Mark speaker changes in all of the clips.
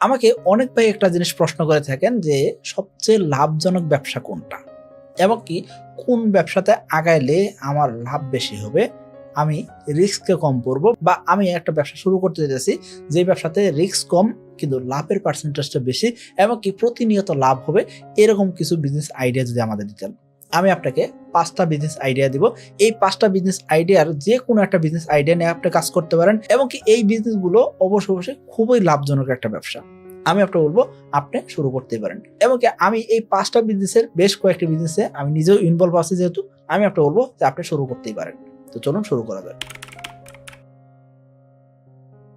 Speaker 1: আমাকে অনেক ভাই একটা জিনিস প্রশ্ন করে থাকেন যে সবচেয়ে লাভজনক ব্যবসা কোনটা? এবং কি কোন ব্যবসাতে আগাইলে আমার লাভ বেশি হবে? আমি রিস্ককে কম করব বা আমি একটা ব্যবসা শুরু করতে চাইছি যে ব্যবসাতে রিস্ক কম কিন্তু লাভের পার্সেন্টেজটা বেশি এবং কি প্রতিনিয়ত লাভ হবে, এরকম কিছু বিজনেস আইডিয়া যদি আমাদের দিতেন। আমি আপনাকে পাঁচটা বিজনেস আইডিয়া দিব। এই পাঁচটা বিজনেস আইডিয়ার যে কোনো একটা বিজনেস আইডিয়া নিয়ে আপনি কাজ করতে পারেন এবং কি এই বিজনেসগুলো অবশ্য অবশ্যই খুবই লাভজনক একটা ব্যবসা। আমি আপনাকে বলব, আপনি শুরু করতে পারেন। এবং কি আমি এই পাঁচটা বিজনেসের বেশ কয়েকটি বিজনেসে আমি নিজেও ইনভলভ আছি যেহেতু, আমি আপনাকে বলব যে আপনি শুরু করতেই পারেন। তো চলুন শুরু করা যাক।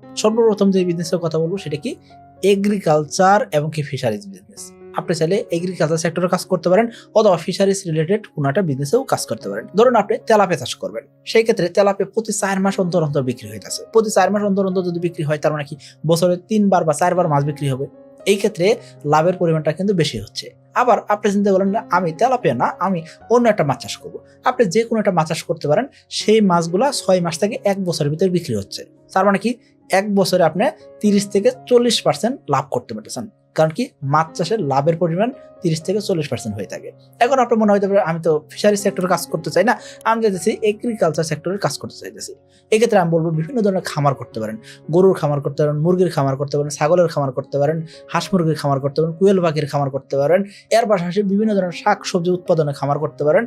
Speaker 1: সর্বপ্রথম যে বিজনেসের কথা বলব সেটা কি এগ্রিকালচার এবং কি ফিশারিজ বিজনেস আপনি চাইলে এগ্রিকালচার সেক্টরে কাজ করতে পারেন অথবা ফিশারিজ রিলেটেড কোনো একটা বিজনেসেও কাজ করতে পারেন। ধরুন আপনি তেলাপে চাষ করবেন। সেই ক্ষেত্রে তেলাপে প্রতি চার মাস অন্তর অন্তর বিক্রি হইতেছে। প্রতি চার মাস অন্তর অন্তর যদি বিক্রি হয়, তার মানে কি বছরে তিনবার বা চারবার মাছ বিক্রি হবে। এই ক্ষেত্রে লাভের পরিমাণটা কিন্তু বেশি হচ্ছে। আবার আপনি চিন্তা না আমি তেলাপিয়া না, আমি অন্য একটা মাছ চাষ করব। আপনি যে কোনো একটা মাছ চাষ করতে পারেন, সেই মাছগুলা ছয় মাস থেকে এক বছরের ভিতরে বিক্রি হচ্ছে। তার মানে কি এক বছরে আপনি তিরিশ থেকে চল্লিশ পার্সেন্ট লাভ করতে পারতেছেন। কারণ কি মাছ চাষের লাভের পরিমাণ তিরিশ থেকে চল্লিশ পার্সেন্ট হয়ে থাকে। এখন আপনার মনে হতে পারে আমি তো ফিশারি সেক্টরে কাজ করতে চাই না, আমি চাইতেছি এগ্রিকালচার সেক্টরে কাজ করতে চাইতেছি। এক্ষেত্রে আমি বলব বিভিন্ন ধরনের খামার করতে পারেন, গরুর খামার করতে পারেন, মুরগির খামার করতে পারেন, ছাগলের খামার করতে পারেন, হাঁস মুরগির খামার করতে পারেন, কুয়েল পাখির খামার করতে পারেন, এর পাশাপাশি বিভিন্ন ধরনের শাক, সবজি উৎপাদনের খামার করতে পারেন।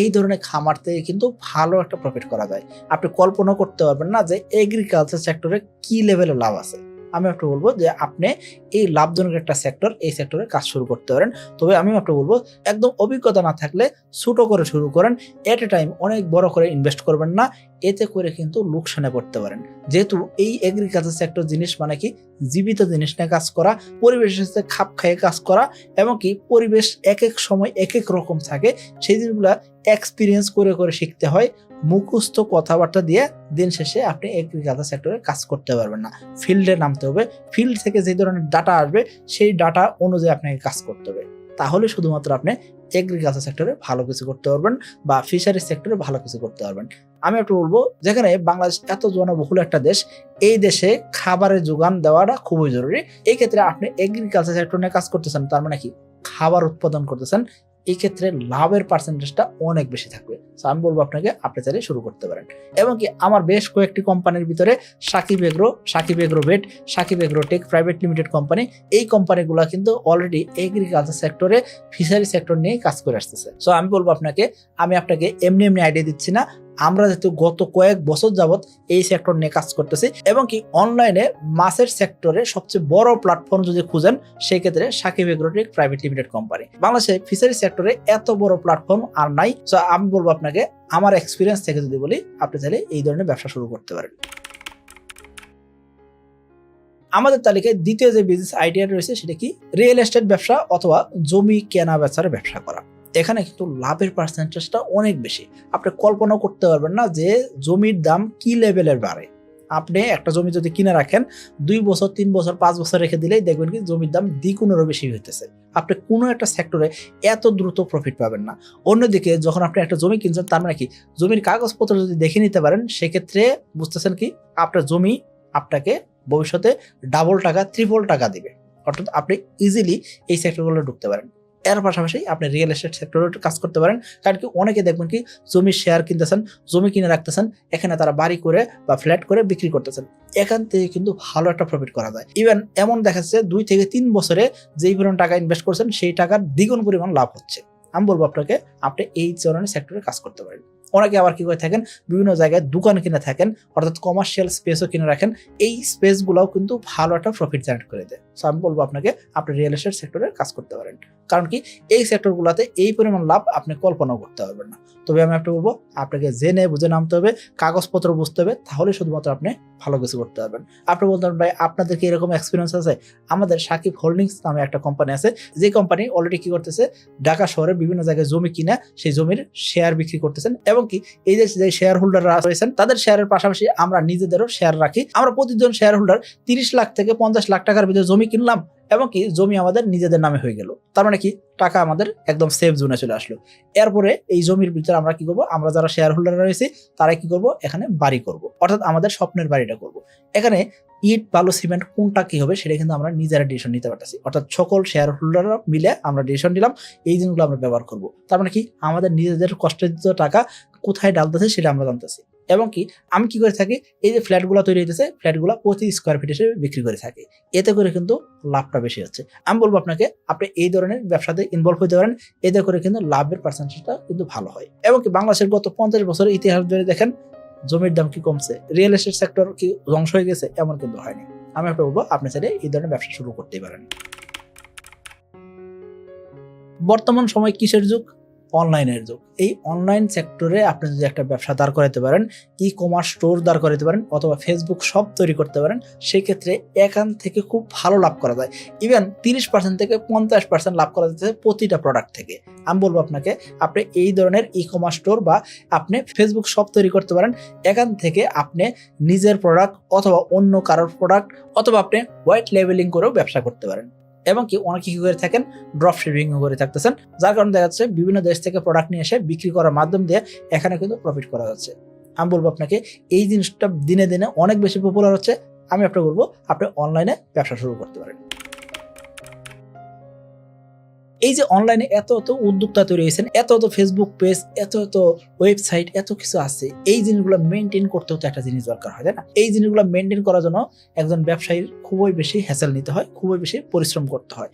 Speaker 1: এই ধরনের খামার থেকে কিন্তু ভালো একটা প্রফিট করা যায়। আপনি কল্পনা করতে পারবেন না যে এগ্রিকালচার সেক্টরে কি লেভেলের লাভ আছে। আমি একটু বলব যে আপনি এই লাভজনক একটা সেক্টর এই সেক্টরে কাজ শুরু করতে পারেন। তবে আমি একটু বলব, একদম অভিজ্ঞতা না থাকলে ছোটো করে শুরু করেন। এট এ টাইম অনেক বড় করে ইনভেস্ট করবেন না। এতে করে কিন্তু লোকসানে পড়তে পারেন। যেহেতু এই এগ্রিকালচার সেক্টর জিনিস মানে কি? জীবিত জিনিস নিয়ে কাজ করা, পরিবেশের সাথে খাপ খাইয়ে কাজ করা এবং কি পরিবেশ এক এক সময় এক এক রকম থাকে। সেই জিনিসগুলা এক্সপিরিয়েন্স করে করে শিখতে হয়। মুখস্থ কথাবার্তা দিয়ে দিন শেষে আপনি এগ্রিকালচার সেক্টরে কাজ করতে পারবেন না। ফিল্ডে নামতে হবে। ফিল্ড থেকে যে ধরনের ডাটা আসবে, সেই ডাটা অনুযায়ী আপনাকে কাজ করতে হবে। তাহলে শুধুমাত্র আপনি এগ্রিকালচার সেক্টরে ভালো কিছু করতে পারবেন বা ফিশারি সেক্টরে ভালো কিছু করতে পারবেন। আমি একটু বলব, যেখানে বাংলাদেশ এত জনবহুল একটা দেশ, এই দেশে খাবারের যোগান দেওয়াটা খুবই জরুরি। এই ক্ষেত্রে আপনি এগ্রিকালচার সেক্টর নিয়ে কাজ করতেছেন, তার মানে কি? খাবার উৎপাদন করতেছেন। এই ক্ষেত্রে লাভের পার্সেন্টেজটা অনেক বেশি থাকবে। সো আমি বলব আপনাকে, আপনি চাইলে শুরু করতে পারেন। এবং কি, আমার বেশ কয়েকটি কোম্পানির ভিতরে Shakib agro Shakib agro vet Shakib agro tech private limited company এই কোম্পানিগুলো কিন্তু অলরেডি এগ্রিকালচার সেক্টরে ফিশারি সেক্টর নিয়ে কাজ করে আসতেছে। সো আমি বলব আপনাকে, আমি আপনাকে এমনি এমনি আইডিয়া দিচ্ছি না। আমরা যেহেতু গত কয়েক বছর যাবত এই সেক্টর নিয়ে কাজ করতেছি এবং কি অনলাইনে মাছের সেক্টরে সবচেয়ে বড় প্ল্যাটফর্ম যদি খুঁজেন সেই ক্ষেত্রে Shakib agrotech private limited company বাংলাদেশে ফিশারি সেক্টরে এত বড় প্ল্যাটফর্ম আর নাই। সো আমি বলব আপনাকে, আমার এক্সপিরিয়েন্স থেকে যদি বলি, আপনি চাইলে এই ধরনের ব্যবসা শুরু করতে পারেন। আমাদের তালিকায় দ্বিতীয় যে বিজনেস আইডিয়া রয়েছে, সেটা কি? রিয়েল এস্টেট ব্যবসা অথবা জমি কেনা বেচার ব্যবসা করা। এখানে কিন্তু লাভের পার্সেন্টেজটা অনেক বেশি। আপনি কল্পনা করতে পারবেন না যে জমির দাম কি লেভেলের বাড়ে। আপনি একটা জমি যদি কিনে রাখেন, দুই বছর, তিন বছর, পাঁচ বছর রেখে দিলেই দেখবেন কি জমির দাম দ্বিগুণেরও বেশি হইতেছে। আপনি কোনো একটা সেক্টরে এত দ্রুত প্রফিট পাবেন না। অন্যদিকে যখন আপনি একটা জমি কিনছেন, তার মানে কি? জমির কাগজপত্র যদি দেখে নিতে পারেন, সেক্ষেত্রে বুঝতেছেন কি? আপনার জমি আপনাকে ভবিষ্যতে ডাবল টাকা ত্রিপল টাকা দিবে। অর্থাৎ আপনি ইজিলি এই সেক্টরগুলো ঢুকতে পারেন। এর পাশাপাশি আপনি রিয়েল এস্টেট সেক্টরে কাজ করতে পারেন। কারণ কি অনেকে দেখবেন কি, জমি শেয়ার কিনতেছেন, জমি কিনে রাখতেছেন, এখানে তারা বাড়ি করে বা ফ্ল্যাট করে বিক্রি করতেছেন। এখান থেকে কিন্তু ভালো একটা প্রফিট করা যায়। ইভেন এমন দেখা যাচ্ছে দুই থেকে তিন বছরে যেই পরিমাণ টাকা ইনভেস্ট করছেন, সেই টাকার দ্বিগুণ পরিমাণ লাভ হচ্ছে। আমি বলব আপনাকে, আপনি এই ধরনের সেক্টরে কাজ করতে পারেন। অনেকে আবার কি করে থাকেন? বিভিন্ন জায়গায় দোকান কিনে থাকেন, অর্থাৎ কমার্শিয়াল স্পেসও কিনে রাখেন। এই স্পেসগুলোও কিন্তু ভালো একটা প্রফিট জেনারেট করে দেয়। সো আমি বলব আপনাকে, আপনি রিয়েল এস্টেট সেক্টরে কাজ করতে পারেন। কারণ কি, এই সেক্টরগুলোতে এই পরিমাণ লাভ আপনি কল্পনাও করতে পারবেন না। তবে আমি একটা বলব, আপনাকে জেনে বুঝে নামতে হবে, কাগজপত্র বুঝতে হবে, তাহলে শুধুমাত্র আপনি ভালো কিছু করতে পারবেন। আপনি বলতে পারেন, ভাই, আপনাদের কি এরকম এক্সপিরিয়েন্স আছে? আমাদের সাকিব হোল্ডিংস নামে একটা কোম্পানি আছে, যে কোম্পানি অলরেডি কি করতেছে? ঢাকা শহরে বিভিন্ন জায়গায় জমি কিনা সেই জমির শেয়ার বিক্রি করতেছেন এবং কি এই যে শেয়ার হোল্ডাররা রয়েছেন, তাদের শেয়ারের পাশাপাশি আমরা নিজেদেরও শেয়ার রাখি। আমরা প্রতিজন শেয়ার হোল্ডার তিরিশ লাখ থেকে পঞ্চাশ লাখ টাকার ভিতরে জমি কিনলাম এবং কি জমি আমাদের নিজেদের নামে হয়ে গেল। তার মানে কি, টাকা আমাদের একদম সেফ জোনে চলে আসলো। এরপরে এই জমির ভিতরে আমরা কি করব? আমরা যারা শেয়ার হোল্ডার রয়েছি, তারা কি করব? এখানে বাড়ি করব। অর্থাৎ আমাদের স্বপ্নের বাড়িটা করব। এখানে ইট, বালু, সিমেন্ট কোনটা কি হবে সেটা কিন্তু আমরা নিজেরা ডিসিশন নিতে পারতেছি। অর্থাৎ সকল শেয়ার হোল্ডাররা মিলে আমরা ডিসিশন নিলাম, এই জিনিসগুলো আমরা ব্যবহার করব। তার মানে কি? আমাদের নিজেদের কষ্টিত টাকা কোথায় ডালতেছে সেটা আমরা জানতেছি। এবং কি? আমি কি করে থাকি? এই যে ফ্ল্যাটগুলো তৈরি হইতেছে, ফ্ল্যাটগুলো প্রতি স্কোয়ার ফিট হিসেবে বিক্রি করে থাকি। এতে করে কিন্তু লাভটা বেশি হচ্ছে। আমি বলব আপনাকে, আপনি এই ধরনের ব্যবসাতে ইনভলভ হতে পারেন, এতে করে কিন্তু লাভের পার্সেন্টেজটা কিন্তু ভালো হয়। এবং কি? বাংলাদেশের গত পঞ্চাশ বছরের ইতিহাস ধরে দেখেন জমির দাম কি কমছে? রিয়েল এস্টেট সেক্টর কি ধ্বংস হয়ে গেছে? এমন কিন্তু হয়নি। আমি একটা বলব, আপনি চাইলে এই ধরনের ব্যবসা শুরু করতেই পারেন। বর্তমান সময় কিসের যুগ? অনলাইনের যুগ। এই অনলাইন সেক্টরে আপনি যদি একটা ব্যবসা দাঁড় করাতে পারেন ই কমার্স স্টোর দাঁড় করাতে পারেন, অথবা ফেসবুক শপ তৈরি করতে পারেন সেই ক্ষেত্রে এখান থেকে খুব ভালো লাভ করা যায়। ইভেন তিরিশ পার্সেন্ট থেকে পঞ্চাশ পার্সেন্ট লাভ করা যাচ্ছে প্রতিটা প্রোডাক্ট থেকে। আমি বলব আপনাকে, আপনি এই ধরনের ই কমার্স স্টোর বা আপনি ফেসবুক শপ তৈরি করতে পারেন, এখান থেকে আপনি নিজের প্রোডাক্ট অথবা অন্য কারোর প্রোডাক্ট অথবা আপনি হোয়াইট লেভেলিং করেও ব্যবসা করতে পারেন। এবং কি অনেকে কি করে থাকেন ড্রপ শিপিং করে থাকতেছেন, যার কারণে দেখা যাচ্ছে বিভিন্ন দেশ থেকে প্রোডাক্ট নিয়ে এসে বিক্রি করার মাধ্যম দিয়ে এখানে কিন্তু প্রফিট করা যাচ্ছে আমি বলব আপনাকে, এই জিনিসটা দিনে দিনে অনেক বেশি পপুলার হচ্ছে। আমি আপনাকে বলব, আপনি অনলাইনে ব্যবসা শুরু করতে পারেন। এই যে অনলাইনে এত এত উদ্যোক্তা তৈরি হয়েছেন, এত এত ফেসবুক পেজ এত এত ওয়েবসাইট এত কিছু আছে, এই জিনিসগুলো মেনটেন করতে হতে একটা জিনিস দরকার হয়, তাই না? এই জিনিসগুলো মেনটেন করার জন্য একজন ব্যবসায়ীর খুবই বেশি হ্যাসেল নিতে হয়, খুবই বেশি পরিশ্রম করতে হয়।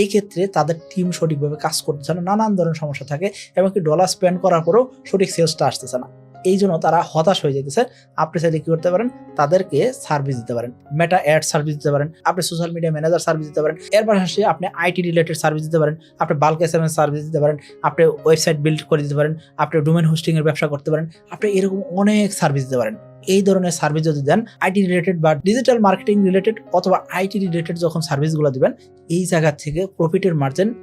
Speaker 1: এই ক্ষেত্রে তাদের টিম সঠিকভাবে কাজ করতেছে না নানান ধরনের সমস্যা থাকে এবং কি ডলার স্পেন্ড করার পরেও সঠিক সেলসটা আসতেছে না। এই জন্য তারা হতাশ হয়ে যেতেছে আপনি চাইলে কি করতে পারেন? তাদেরকে সার্ভিস দিতে পারেন। মেটা অ্যাড সার্ভিস দিতে পারেন। আপনি সোশ্যাল মিডিয়া ম্যানেজার সার্ভিস দিতে পারেন। এর পাশাপাশি আপনি আইটি রিলেটেড সার্ভিস দিতে পারেন। আপনি বাল্ক এস সার্ভিস দিতে পারেন। আপনি ওয়েবসাইট বিল্ড করে দিতে পারেন। আপনি ডোমেন হোস্টিংয়ের ব্যবসা করতে পারেন। আপনি এরকম অনেক সার্ভিস দিতে পারেন। এই ধরনের সার্ভিস যদি দেন আইটি রিলেটেড বা ডিজিটাল মার্কেটিং রিলেটেড অথবা আইটি রিলেটেড যখন সার্ভিসগুলো দিবেন, এই জায়গা থেকে প্রফিটের মার্জিন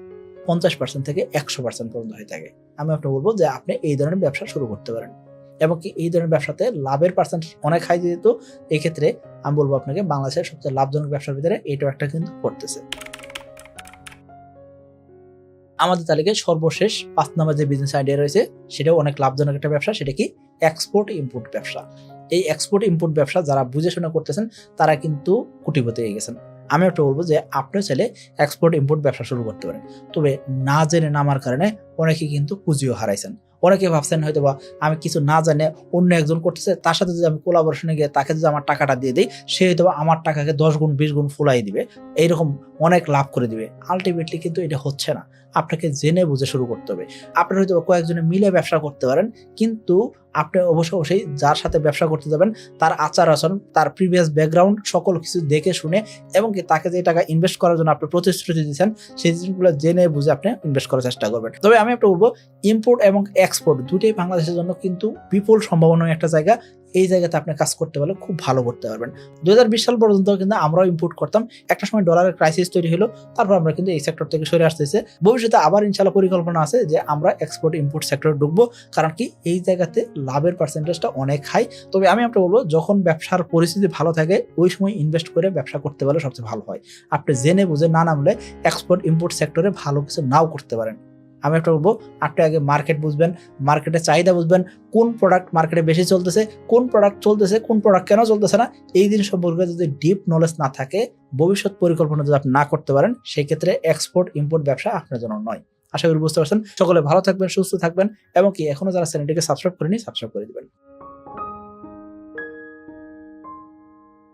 Speaker 1: পঞ্চাশ পার্সেন্ট থেকে একশো পার্সেন্ট পর্যন্ত হয়ে থাকে। আমি আপনাকে বলব যে আপনি এই ধরনের ব্যবসা শুরু করতে পারেন। এবং কি এই ধরনের ব্যবসাতে লাভের পার্সেন্ট অনেক হাই যেহেতু এই ক্ষেত্রে আমি বলব আপনাকে বাংলাদেশের সবচেয়ে লাভজনক ব্যবসার ভিতরে এইটাও একটা কিন্তু করতেছে। আমাদের তালিকায় সর্বশেষ পাঁচ নম্বর যে বিজনেস আইডিয়া রয়েছে, সেটাও অনেক লাভজনক একটা ব্যবসা, সেটা কি? এক্সপোর্ট ইম্পোর্ট ব্যবসা। এই এক্সপোর্ট ইম্পোর্ট ব্যবসা যারা বুঝে শুনে করতেছেন, তারা কিন্তু কুটিপতি হয়ে গেছেন। আমি একটা বলব যে, আপনার ছেলে এক্সপোর্ট ইম্পোর্ট ব্যবসা শুরু করতে পারেন। তবে না জেনে নামার কারণে অনেকে কিন্তু পুঁজিও হারাইছেন। অনেকে ভাবছেন হয়তো বা আমি কিছু না জানে অন্য একজন করতেছে, তার সাথে যদি আমি কোলাবোরেশনে গিয়ে তাকে যদি আমার টাকাটা দিয়ে দিই, সে হয়তো আমার টাকাকে দশ গুণ, বিশ গুণ ফুলাই দিবে। এইরকম অনেক লাভ করে দিবে। আলটিমেটলি কিন্তু এটা হচ্ছে না। আপনাকে জেনে বুঝে শুরু করতে হবে। আপনার হয়তো কয়েকজনে মিলে ব্যবসা করতে পারেন, কিন্তু আপনি অবশ্য অবশ্যই যার সাথে ব্যবসা করতে যাবেন, তার আচার আচরণ, তার প্রিভিয়াস ব্যাকগ্রাউন্ড সকল কিছু দেখে শুনে এবং কি তাকে যে টাকা ইনভেস্ট করার জন্য আপনি প্রতিশ্রুতি দিচ্ছেন সেই জিনিসগুলো জেনে বুঝে আপনি ইনভেস্ট করার চেষ্টা করবেন। তবে আমি একটা বলব ইম্পোর্ট এবং এক্সপোর্ট দুটোই বাংলাদেশের জন্য কিন্তু বিপুল সম্ভাবনা একটা জায়গা। এই জায়গাতে আপনি কাজ করতে পারলে খুব ভালো করতে পারবেন। দু হাজার বিশ সাল পর্যন্ত কিন্তু আমরাও ইম্পোর্ট করতাম। একটা সময় ডলারের ক্রাইসিস তৈরি হলো, তারপর আমরা কিন্তু এই সেক্টর থেকে সরে আসতেছে। ভবিষ্যতে আবার ইনশাল্লাহ পরিকল্পনা আছে যে আমরা এক্সপোর্ট ইম্পোর্ট সেক্টরে ঢুকবো, কারণ কি এই জায়গাতে লাভের পার্সেন্টেজটা অনেক হাই তবে আমি আপনাকে বলব, যখন ব্যবসার পরিস্থিতি ভালো থাকে, ওই সময় ইনভেস্ট করে ব্যবসা করতে পারলে সবচেয়ে ভালো হয়। আপনি জেনে বুঝে না নামলে এক্সপোর্ট ইম্পোর্ট সেক্টরে ভালো কিছু নাও করতে পারেন। আমি একটা বলব, আপনি আগে মার্কেট বুঝবেন মার্কেটের চাহিদা বুঝবেন, কোন প্রোডাক্ট মার্কেটে বেশি চলতেছে, কোন প্রোডাক্ট চলতেছে, কোন প্রোডাক্ট কেন চলতেছে না, এই দিন সম্পর্কে যদি ডিপ নলেজ না থাকে, ভবিষ্যৎ পরিকল্পনা যদি আপনি না করতে পারেন সেই ক্ষেত্রে এক্সপোর্ট ইম্পোর্ট ব্যবসা আপনার জন্য নয়। আশা করি বুঝতে পারছেন। সকলে ভালো থাকবেন, সুস্থ থাকবেন, এবং কি, এখনও যারা চ্যানেলটিকে সাবস্ক্রাইব করেনি সাবস্ক্রাইব করে দিবেন।